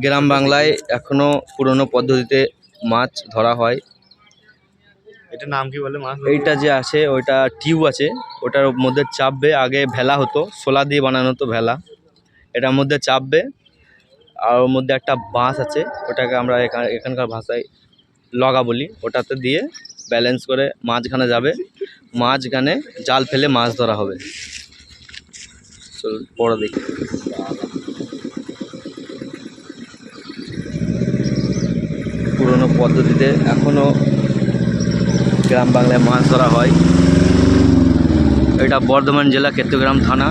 গ্রাম বাংলায় এখনও পুরনো পদ্ধতিতে মাছ ধরা হয়। এটা নাম কি বলে মাছ? এইটা যে আছে ওইটা টিউব আছে ওটার মধ্যে চাপবে আগে ভেলা হতো শোলা দিয়ে বানানো হতো ভেলা। এটার মধ্যে চাপবে আর ওর মধ্যে একটা বাঁশ আছে ওটাকে আমরা এখা- এখানকার ভাষায় লগা বলি। ওটাতে দিয়ে ব্যালেন্স করে মাঝখানে যাবে মাঝখানে জাল ফেলে মাছ ধরা হবে। চল পরে দেখি পুরনো পদ্ধতিতে এখনও গ্রাম বাংলায় মাছ ধরা হয়। এটা বর্ধমান জেলা কেতুগ্রাম থানা,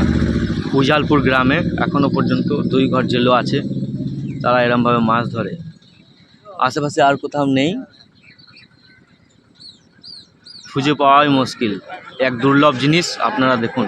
উজালপুর গ্রামে। এখনও পর্যন্ত দুই ঘর জেলো আছে, তারা এরমভাবে মাছ ধরে। আশেপাশে আর কোথাও নেই। খুঁজে পাওয়াই মুশকিল। এক দুর্লভ জিনিস, আপনারা দেখুন।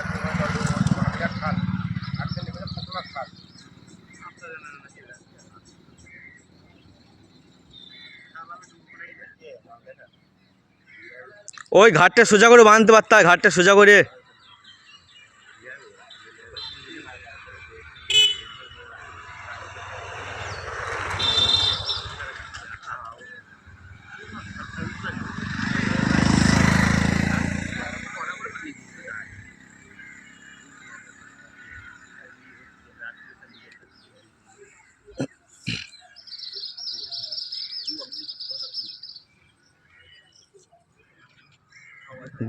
ওই ঘাটটা সোজা করে বাঁধতে পারতা ঘাটটা সোজা করে।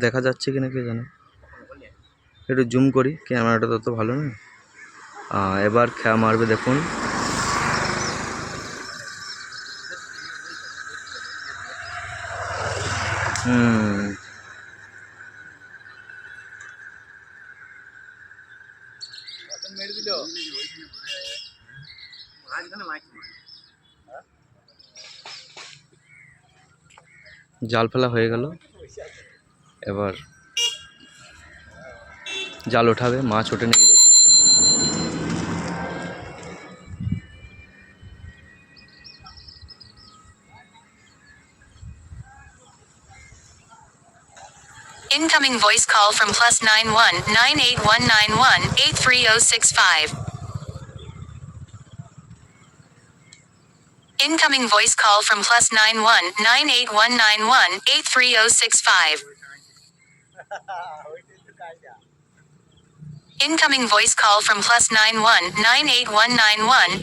দেখা যাচ্ছে কি না কে জানে? একটু জুম করি ক্যামেরাটা তত ভালো না। এবার খেয়া মারবে, দেখুন। হুম। জাল ফেলা হয়ে গেল। এবার জাল ওঠাবে মাছ ওঠে নাকি দেখি Incoming voice call from plus nine one nine eight one nine one eight three oh six five. Incoming voice call from plus nine one nine eight one nine one eight three oh six five. Incoming voice call from plus 91 98191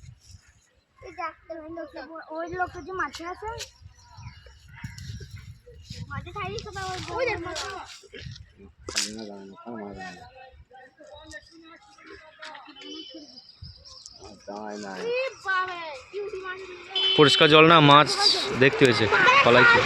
ওই লোকটা আছে পরিষ্কার জল না মাছ দেখতে হয়েছে পালাইছে